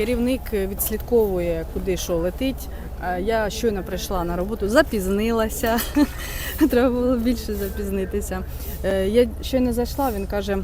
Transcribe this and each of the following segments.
Керівник відслідковує, куди що летить. Я щойно прийшла на роботу, запізнилася. Треба було більше запізнитися. Е, Я щойно зайшла, він каже,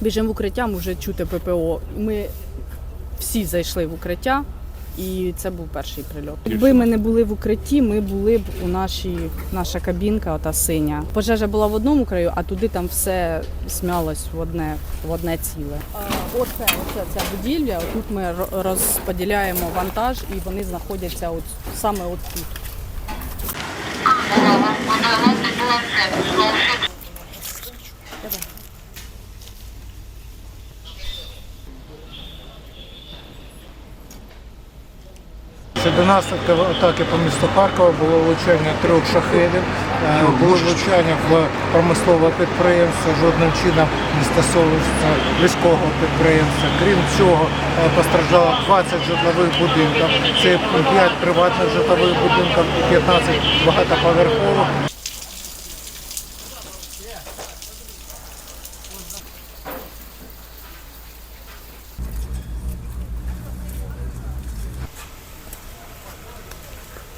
біжимо в укриття, може чути ППО. Ми всі зайшли в укриття, і це був перший прильот. Якби ми не були в укритті, ми були б у нашій наша кабінка, ота синя. Пожежа була в одному краю, а туди там все смялось в одне в одне ціле. Оце, оце ця будівля. Тут ми розподіляємо вантаж, і вони знаходяться от саме от тут. Щодо наслідків атаки по місту Харкова було влучання трьох шахедів, е, було влучання в промислове підприємство, жодним чином не стосовується військового підприємства. Крім цього, е, постраждало 20 житлових будинків. Це 5 приватних житлових будинків і 15 багатоповерхових.